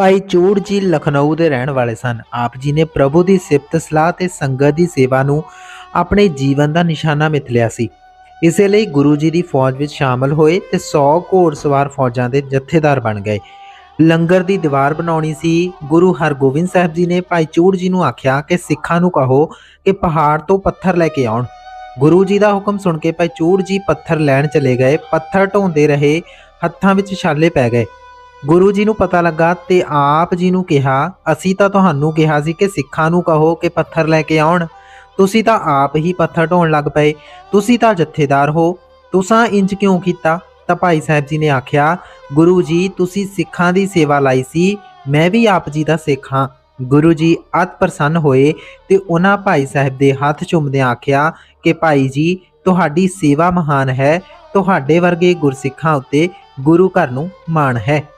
ਭਾਈ ਚੂੜ ਜੀ ਲਖਨਊ ਦੇ ਰਹਿਣ ਵਾਲੇ ਸਨ। ਆਪ ਜੀ ਨੇ ਪ੍ਰਭੂ ਦੀ ਸਿਫਤ, ਸਲਾਹ ਤੇ ਸੰਗਤ ਦੀ ਸੇਵਾ ਨੂੰ ਆਪਣੇ ਜੀਵਨ ਦਾ ਨਿਸ਼ਾਨਾ ਮਿਥ ਲਿਆ ਸੀ। ਇਸੇ ਲਈ ਗੁਰੂ ਜੀ ਦੀ ਫੌਜ ਵਿੱਚ ਸ਼ਾਮਲ ਹੋਏ ਤੇ 100 ਘੋੜਸਵਾਰ ਫੌਜਾਂ ਦੇ ਜਥੇਦਾਰ ਬਣ ਗਏ। ਲੰਗਰ ਦੀ ਦੀਵਾਰ ਬਣਾਉਣੀ ਸੀ। ਗੁਰੂ ਹਰਗੋਬਿੰਦ ਸਾਹਿਬ ਜੀ ਨੇ ਭਾਈ ਚੂੜ ਜੀ ਨੂੰ ਆਖਿਆ ਕਿ ਸਿੱਖਾਂ ਨੂੰ ਕਹੋ ਕਿ ਪਹਾੜ ਤੋਂ ਪੱਥਰ ਲੈ ਕੇ ਆਉਣ। ਗੁਰੂ ਜੀ ਦਾ ਹੁਕਮ ਸੁਣ ਕੇ ਭਾਈ ਚੂੜ ਜੀ ਪੱਥਰ ਲੈਣ ਚਲੇ ਗਏ। ਪੱਥਰ ਢੋਂਦੇ ਰਹੇ, ਹੱਥਾਂ ਵਿੱਚ ਛਾਲੇ ਪੈ ਗਏ। ਗੁਰੂ ਜੀ ਨੂੰ ਪਤਾ ਲੱਗਾ ਤੇ ਆਪ ਜੀ ਨੂੰ ਕਿਹਾ, ਅਸੀਂ ਤਾਂ ਤੁਹਾਨੂੰ ਕਿਹਾ ਸੀ ਕਿ ਸਿੱਖਾਂ ਨੂੰ ਕਹੋ ਕਿ ਪੱਥਰ ਲੈ ਕੇ ਆਉਣ। ਤੁਸੀਂ ਤਾਂ ਆਪ ਹੀ ਪੱਥਰ ਢੋਣ ਲੱਗ ਪਏ। ਤੁਸੀਂ ਤਾਂ ਜਥੇਦਾਰ ਹੋ। ਤੁਸੀਂ ਇੰਜ ਕਿਉਂ ਕੀਤਾ? ਤਾਂ ਭਾਈ ਸਾਹਿਬ ਜੀ ਨੇ ਆਖਿਆ, ਗੁਰੂ ਜੀ, ਤੁਸੀਂ ਸਿੱਖਾਂ ਦੀ ਸੇਵਾ ਲਈ ਸੀ। ਮੈਂ ਵੀ ਆਪ ਜੀ ਦਾ ਸਿੱਖ ਹਾਂ। ਗੁਰੂ ਜੀ ਅਤ ਪ੍ਰਸੰਨ ਹੋਏ ਤੇ ਉਹਨਾਂ ਭਾਈ ਸਾਹਿਬ ਦੇ ਹੱਥ ਚੁੰਮਦਿਆਂ ਆਖਿਆ ਕਿ ਭਾਈ ਜੀ, ਤੁਹਾਡੀ ਸੇਵਾ ਮਹਾਨ ਹੈ। ਤੁਹਾਡੇ ਵਰਗੇ ਗੁਰਸਿੱਖਾਂ ਉੱਤੇ ਗੁਰੂ ਘਰ ਨੂੰ ਮਾਣ ਹੈ।